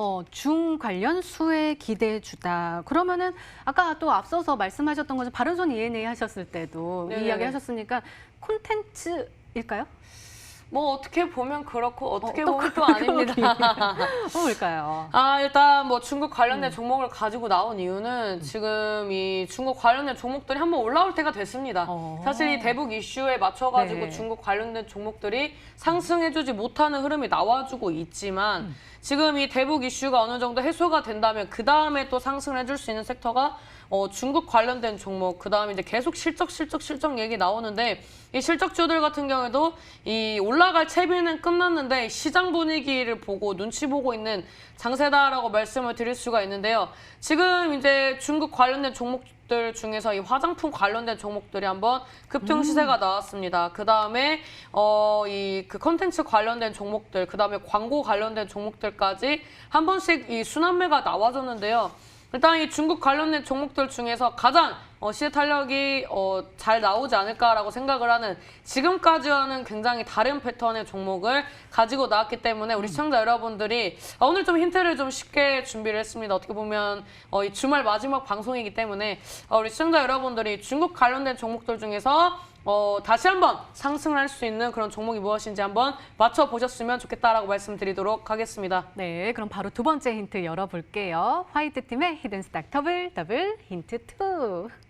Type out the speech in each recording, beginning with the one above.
어, 중 관련 수혜 기대해 주다. 그러면은 아까 또 앞서서 말씀하셨던 것은 바른손 ENA 하셨을 때도 네네네. 이야기 하셨으니까 콘텐츠일까요? 뭐 어떻게 보면 그렇고 어떻게 어, 또 보면 또 아닙니다. 뭘까요? 아 일단 뭐 중국 관련된 음. 종목을 가지고 나온 이유는 지금 이 중국 관련된 종목들이 한번 올라올 때가 됐습니다. 어. 사실 이 대북 이슈에 맞춰가지고 네. 중국 관련된 종목들이 상승해주지 못하는 흐름이 나와주고 있지만 음. 지금 이 대북 이슈가 어느 정도 해소가 된다면 그 다음에 또 상승을 해줄 수 있는 섹터가 어, 중국 관련된 종목, 그 다음에 이제 계속 실적, 실적, 실적 얘기 나오는데 이 실적주들 같은 경우에도 이 올라갈 채비는 끝났는데 시장 분위기를 보고 눈치 보고 있는 장세다라고 말씀을 드릴 수가 있는데요. 지금 이제 중국 관련된 종목 들 중에서 이 화장품 관련된 종목들이 한번 급등 시세가 나왔습니다. 그 다음에 어, 이 그 컨텐츠 관련된 종목들, 그 다음에 광고 관련된 종목들까지 한 번씩 이 순환매가 나와줬는데요. 일단 이 중국 관련된 종목들 중에서 가장 어, 시세 탄력이 어, 잘 나오지 않을까라고 생각을 하는 지금까지와는 굉장히 다른 패턴의 종목을 가지고 나왔기 때문에 우리 시청자 여러분들이 어, 오늘 좀 힌트를 좀 쉽게 준비를 했습니다. 어떻게 보면 어, 이 주말 마지막 방송이기 때문에 어, 우리 시청자 여러분들이 중국 관련된 종목들 중에서 어, 다시 한번 상승을 할 수 있는 그런 종목이 무엇인지 한번 맞춰보셨으면 좋겠다라고 말씀드리도록 하겠습니다. 네, 그럼 바로 두 번째 힌트 열어볼게요. 화이트 팀의 히든 스탁 더블 더블 힌트 2.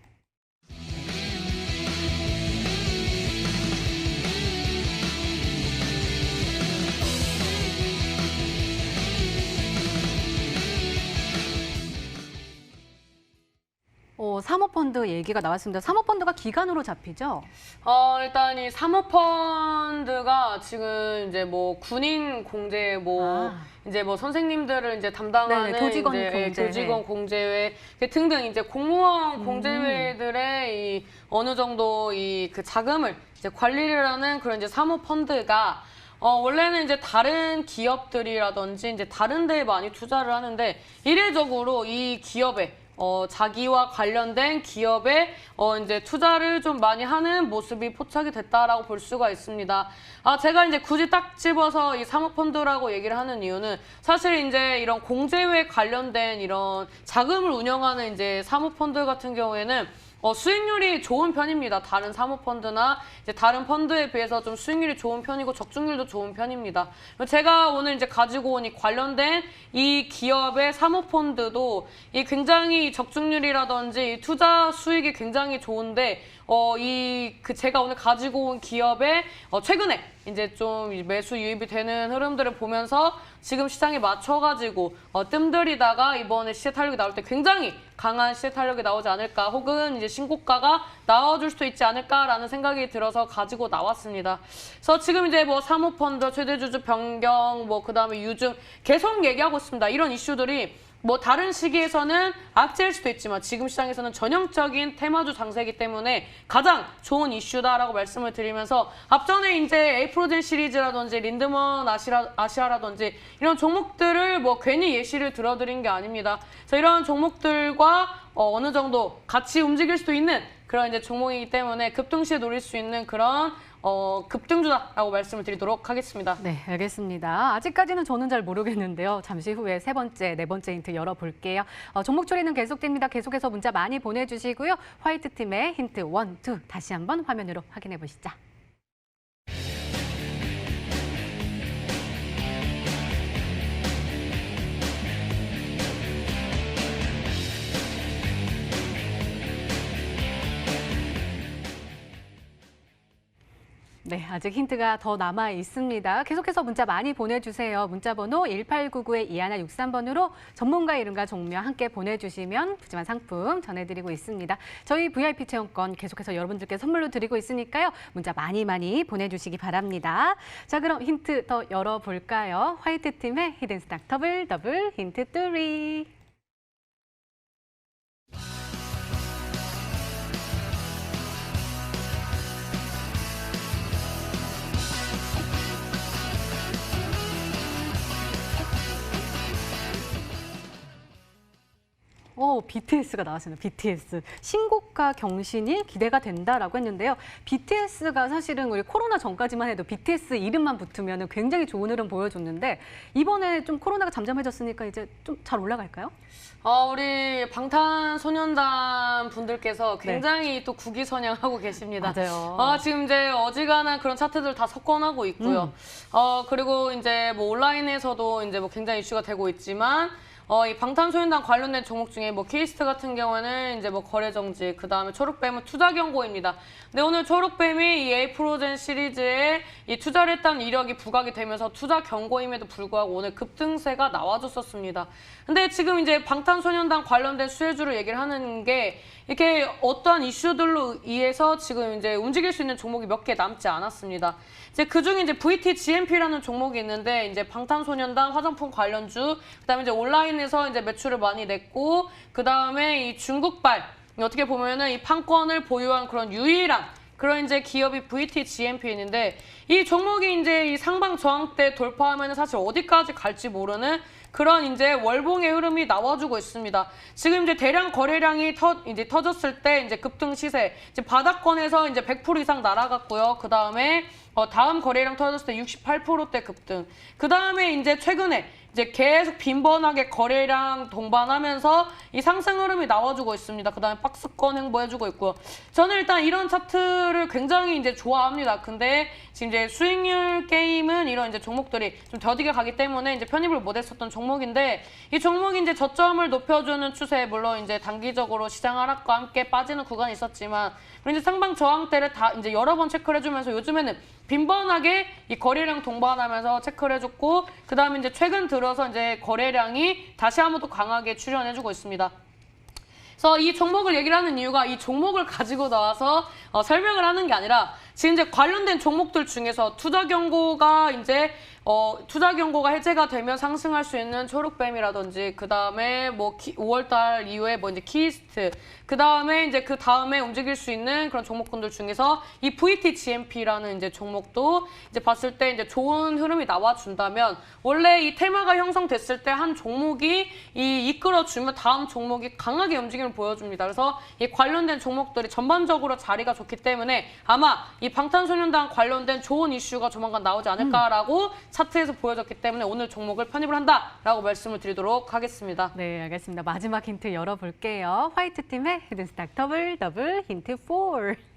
어, 사모펀드 얘기가 나왔습니다. 사모펀드가 기간으로 잡히죠? 어, 일단 이 사모펀드가 지금 이제 뭐 군인 공제 뭐 아. 이제 뭐 선생님들을 이제 담당하는 네네, 도직원 이제 예, 공제회. 도직원 공제회 등등 이제 공무원 음. 공제회들의 이 어느 정도 이 그 자금을 이제 관리를 하는 그런 이제 사모펀드가 어, 원래는 이제 다른 기업들이라든지 이제 다른 데에 많이 투자를 하는데 이례적으로 이 기업에 어, 자기와 관련된 기업에 어, 이제 투자를 좀 많이 하는 모습이 포착이 됐다라고 볼 수가 있습니다. 아, 제가 이제 굳이 딱 집어서 이 사모펀드라고 얘기를 하는 이유는 사실 이제 이런 공제회 관련된 이런 자금을 운영하는 이제 사모펀드 같은 경우에는 어, 수익률이 좋은 편입니다. 다른 사모펀드나 이제 다른 펀드에 비해서 좀 수익률이 좋은 편이고 적중률도 좋은 편입니다. 제가 오늘 이제 가지고 온 이 관련된 이 기업의 사모펀드도 이 굉장히 적중률이라든지 이 투자 수익이 굉장히 좋은데 어, 이 그 제가 오늘 가지고 온 기업의 어, 최근에 이제 좀이 매수 유입이 되는 흐름들을 보면서 지금 시장에 맞춰가지고 어, 뜸들이다가 이번에 시세 탄력이 나올 때 굉장히 강한 시세 탄력이 나오지 않을까 혹은 이제 신고가가 나와줄 수도 있지 않을까라는 생각이 들어서 가지고 나왔습니다. 그래서 지금 이제 뭐 사모펀드 최대 주주 변경 뭐 그다음에 유증 계속 얘기하고 있습니다. 이런 이슈들이 뭐 다른 시기에서는 악재일 수도 있지만 지금 시장에서는 전형적인 테마주 장세이기 때문에 가장 좋은 이슈다라고 말씀을 드리면서 앞전에 이제 에이프로젠 시리즈라든지 린드먼 아시라, 아시아라든지 이런 종목들을 뭐 괜히 예시를 들어드린 게 아닙니다. 그래서 이런 종목들과 어, 어느 정도 같이 움직일 수 있는 그런 이제 종목이기 때문에 급등시에 노릴 수 있는 그런 어, 급등주다라고 말씀을 드리도록 하겠습니다. 네, 알겠습니다. 아직까지는 저는 잘 모르겠는데요. 잠시 후에 세 번째, 네 번째 힌트 열어볼게요. 어, 종목 처리는 계속됩니다. 계속해서 문자 많이 보내주시고요. 화이트 팀의 힌트 원, 투 다시 한번 화면으로 확인해 보시죠. 네, 아직 힌트가 더 남아 있습니다. 계속해서 문자 많이 보내주세요. 문자 번호 1899-2163번으로 전문가 이름과 종묘 함께 보내주시면 푸짐한 상품 전해드리고 있습니다. 저희 VIP 체험권 계속해서 여러분들께 선물로 드리고 있으니까요. 문자 많이 많이 보내주시기 바랍니다. 자, 그럼 힌트 더 열어볼까요? 화이트 팀의 히든 스탁 더블 더블 힌트 3. 오, 또 BTS가 나왔습니다. BTS 신곡과 경신이 기대가 된다라고 했는데요. BTS가 사실은 우리 코로나 전까지만 해도 BTS 이름만 붙으면 굉장히 좋은 흐름 보여줬는데 이번에 좀 코로나가 잠잠해졌으니까 이제 좀 잘 올라갈까요? 어, 우리 방탄소년단 분들께서 굉장히 또 국위선양하고 계십니다. 네. 맞아요. 아, 지금 이제 어지간한 그런 차트들 다 석권하고 있고요. 음. 어, 그리고 이제 뭐 온라인에서도 이제 뭐 굉장히 이슈가 되고 있지만 어, 이 방탄소년단 관련된 종목 중에 뭐 케이스트 같은 경우에는 이제 뭐 거래 정지, 그 다음에 초록뱀은 투자 경고입니다. 근데 오늘 초록뱀이 이 에이프로젠 시리즈에 이 투자를 했다는 이력이 부각이 되면서 투자 경고임에도 불구하고 오늘 급등세가 나와줬었습니다. 근데 지금 이제 방탄소년단 관련된 수혜주를 얘기를 하는 게 이렇게 어떠한 이슈들로 인해서 지금 이제 움직일 수 있는 종목이 몇 개 남지 않았습니다. 이제 그 중에 이제 VT GMP라는 종목이 있는데 이제 방탄소년단 화장품 관련주, 그다음에 이제 온라인에서 이제 매출을 많이 냈고 그다음에 이 중국발 어떻게 보면은 이 판권을 보유한 그런 유일한 그런 이제 기업이 VT GMP인데 이 종목이 이제 이 상방 저항대 돌파하면 사실 어디까지 갈지 모르는 그런 이제 월봉의 흐름이 나와주고 있습니다. 지금 이제 대량 거래량이 터 이제 터졌을 때 이제 급등 시세, 이제 바닥권에서 이제 100% 이상 날아갔고요. 그 다음에 어, 다음 거래량 터졌을 때 68%대 급등. 그 다음에 이제 최근에 이제 계속 빈번하게 거래량 동반하면서 이 상승 흐름이 나와주고 있습니다. 그 다음에 박스권 행보해주고 있고요. 저는 일단 이런 차트를 굉장히 이제 좋아합니다. 근데 지금 이제 수익률 게임은 이런 이제 종목들이 좀 더디게 가기 때문에 이제 편입을 못했었던 종목인데 이 종목이 이제 저점을 높여주는 추세 물론 이제 단기적으로 시장 하락과 함께 빠지는 구간이 있었지만 그리고 이제 상방 저항대를 다 이제 여러 번 체크를 해주면서 요즘에는 빈번하게 이 거래량 동반하면서 체크를 해줬고 그 다음에 이제 최근 들어서 이제 거래량이 다시 한번 또 강하게 출현해주고 있습니다. 그래서 이 종목을 얘기를 하는 이유가 이 종목을 가지고 나와서 어, 설명을 하는 게 아니라 지금 이제 관련된 종목들 중에서 투자 경고가 이제 어, 투자 경고가 해제가 되면 상승할 수 있는 초록뱀이라든지 그 다음에 뭐 5월달 이후에 뭐 이제 키스트 그 다음에 이제 그 다음에 움직일 수 있는 그런 종목군들 중에서 이 VT GMP라는 이제 종목도 이제 봤을 때 이제 좋은 흐름이 나와준다면 원래 이 테마가 형성됐을 때 한 종목이 이 이끌어주면 다음 종목이 강하게 움직임을 보여줍니다. 그래서 이 관련된 종목들이 전반적으로 자리가 좋기 때문에 아마 이 방탄소년단 관련된 좋은 이슈가 조만간 나오지 않을까라고 차트에서 보여졌기 때문에 오늘 종목을 편입을 한다라고 말씀을 드리도록 하겠습니다. 네, 알겠습니다. 마지막 힌트 열어볼게요. 화이트 팀의 히든스탁 더블 더블 힌트 4.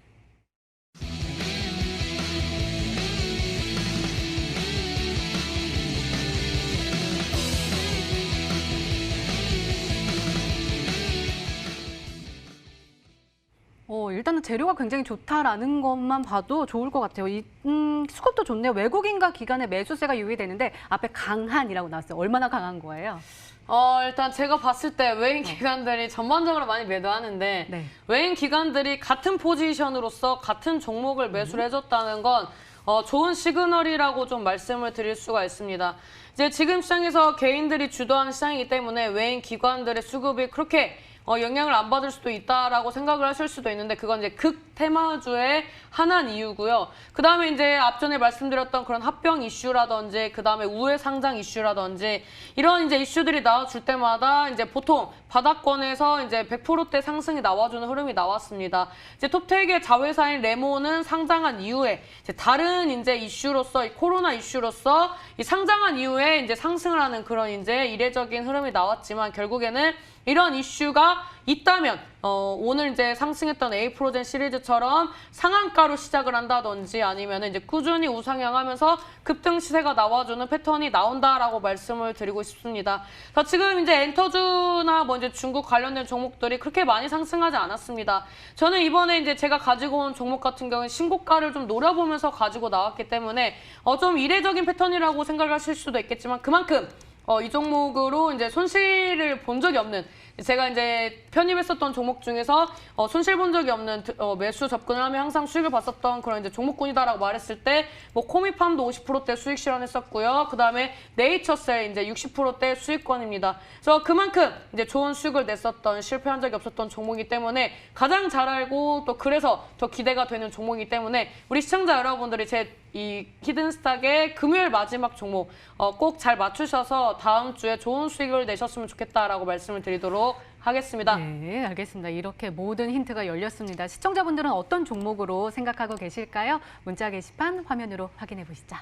어, 일단은 재료가 굉장히 좋다라는 것만 봐도 좋을 것 같아요. 이, 음, 수급도 좋네요. 외국인과 기관의 매수세가 유의되는데 앞에 강한이라고 나왔어요. 얼마나 강한 거예요? 어, 일단 제가 봤을 때 외인 기관들이 전반적으로 많이 매도하는데 네. 외인 기관들이 같은 포지션으로서 같은 종목을 매수를 해줬다는 건 어, 좋은 시그널이라고 좀 말씀을 드릴 수가 있습니다. 이제 지금 시장에서 개인들이 주도하는 시장이기 때문에 외인 기관들의 수급이 그렇게 어, 영향을 안 받을 수도 있다라고 생각을 하실 수도 있는데 그건 이제 극 테마주의 하나인 이유고요. 그 다음에 이제 앞전에 말씀드렸던 그런 합병 이슈라든지 그 다음에 우회 상장 이슈라든지 이런 이제 이슈들이 나와줄 때마다 이제 보통 바닥권에서 이제 100%대 상승이 나와주는 흐름이 나왔습니다. 이제 톱텍의 자회사인 레모는 상장한 이후에 이제 다른 이제 이슈로서 이 코로나 이슈로서 이 상장한 이후에 이제 상승을 하는 그런 이제 이례적인 흐름이 나왔지만 결국에는 이런 이슈가 있다면 어, 오늘 이제 상승했던 에이프로젠 시리즈처럼 상한가로 시작을 한다든지 아니면 이제 꾸준히 우상향하면서 급등 시세가 나와주는 패턴이 나온다라고 말씀을 드리고 싶습니다. 자, 지금 이제 엔터주나 뭐 이제 중국 관련된 종목들이 그렇게 많이 상승하지 않았습니다. 저는 이번에 이제 제가 가지고 온 종목 같은 경우는 신고가를 좀 노려보면서 가지고 나왔기 때문에 어, 좀 이례적인 패턴이라고 생각을 하실 수도 있겠지만 그만큼 어, 이 종목으로 이제 손실을 본 적이 없는 제가 이제 편입했었던 종목 중에서 어, 손실 본 적이 없는 드- 어, 매수 접근을 하면 항상 수익을 봤었던 그런 이제 종목군이다라고 말했을 때 뭐 코미팜도 50%대 수익 실현했었고요. 그 다음에 네이처셀 이제 60%대 수익권입니다. 그래서 그만큼 이제 좋은 수익을 냈었던 실패한 적이 없었던 종목이기 때문에 가장 잘 알고 또 그래서 더 기대가 되는 종목이기 때문에 우리 시청자 여러분들이 제 이 히든스탁의 금요일 마지막 종목 어, 꼭 잘 맞추셔서 다음 주에 좋은 수익을 내셨으면 좋겠다라고 말씀을 드리도록 하겠습니다. 네, 알겠습니다. 이렇게 모든 힌트가 열렸습니다. 시청자분들은 어떤 종목으로 생각하고 계실까요? 문자 게시판 화면으로 확인해 보시죠.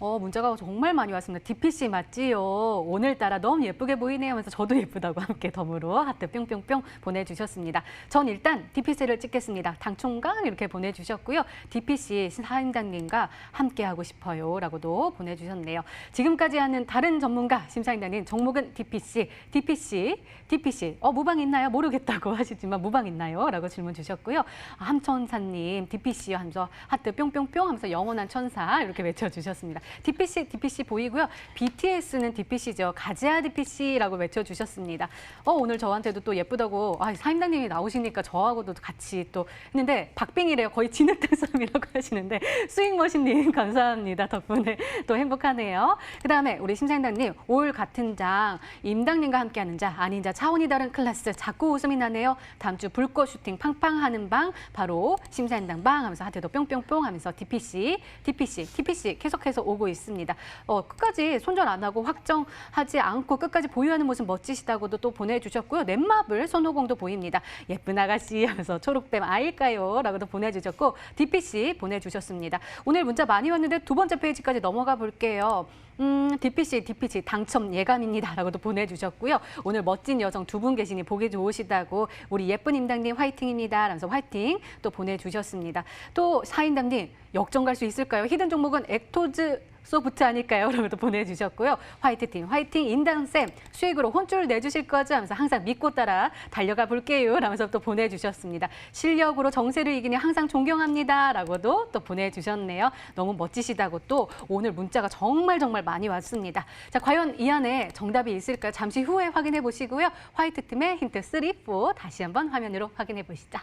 어, 문자가 정말 많이 왔습니다. DPC 맞지요? 오늘따라 너무 예쁘게 보이네요 하면서 저도 예쁘다고 함께 덤으로 하트 뿅뿅뿅 보내주셨습니다. 전 일단 DPC를 찍겠습니다. 당총각 이렇게 보내주셨고요. DPC 사임당님과 함께하고 싶어요 라고도 보내주셨네요. 지금까지 하는 다른 전문가 심사임당님 종목은 DPC, DPC, DPC. 어, 무방 있나요? 모르겠다고 하시지만 무방 있나요? 라고 질문 주셨고요. 아, 함천사님 DPC 하면서 하트 뿅뿅뿅 하면서 영원한 천사 이렇게 외쳐주셨습니다. DPC, DPC 보이고요. BTS는 DPC죠. 가지아 DPC라고 외쳐주셨습니다. 어, 오늘 저한테도 또 예쁘다고 아, 사임당님이 나오시니까 저하고도 같이 또 했는데 박빙이래요. 거의 진흙탕 싸움이라고 하시는데 스윙머신님 감사합니다. 덕분에 또 행복하네요. 그다음에 우리 심사임당님 올 같은 장 임당님과 함께하는 자 아닌 자 차원이 다른 클래스 자꾸 웃음이 나네요. 다음 주 불꽃 슈팅 팡팡 하는 방 바로 심사임당 방 하면서 하트도 뿅뿅뿅 하면서 DPC, DPC, TPC 계속해서 오고 있습니다. 어, 끝까지 손절 안 하고 확정하지 않고 끝까지 보유하는 모습 멋지시다고도 또 보내주셨고요. 넷마블 손오공도 보입니다. 예쁜 아가씨 하면서 초록뱀 아일까요? 라고도 보내주셨고 DPC 보내주셨습니다. 오늘 문자 많이 왔는데 두 번째 페이지까지 넘어가 볼게요. 음, DPC, DPC 당첨 예감입니다. 라고도 보내주셨고요. 오늘 멋진 여성 두분 계시니 보기 좋으시다고 우리 예쁜 임당님 화이팅입니다. 라면서 화이팅 또 보내주셨습니다. 또 사인당님 역전 갈 수 있을까요? 히든 종목은 엑토즈 소프트 아닐까요? 라고도 보내주셨고요. 화이트팀, 화이팅, 임당쌤, 수익으로 혼쭐 내주실 거죠? 하면서 항상 믿고 따라 달려가 볼게요. 라면서 또 보내주셨습니다. 실력으로 정세를 이기니 항상 존경합니다. 라고도 또 보내주셨네요. 너무 멋지시다고 또 오늘 문자가 정말 정말 많이 왔습니다. 자, 과연 이 안에 정답이 있을까요? 잠시 후에 확인해 보시고요. 화이트팀의 힌트 3, 4 다시 한번 화면으로 확인해 보시죠.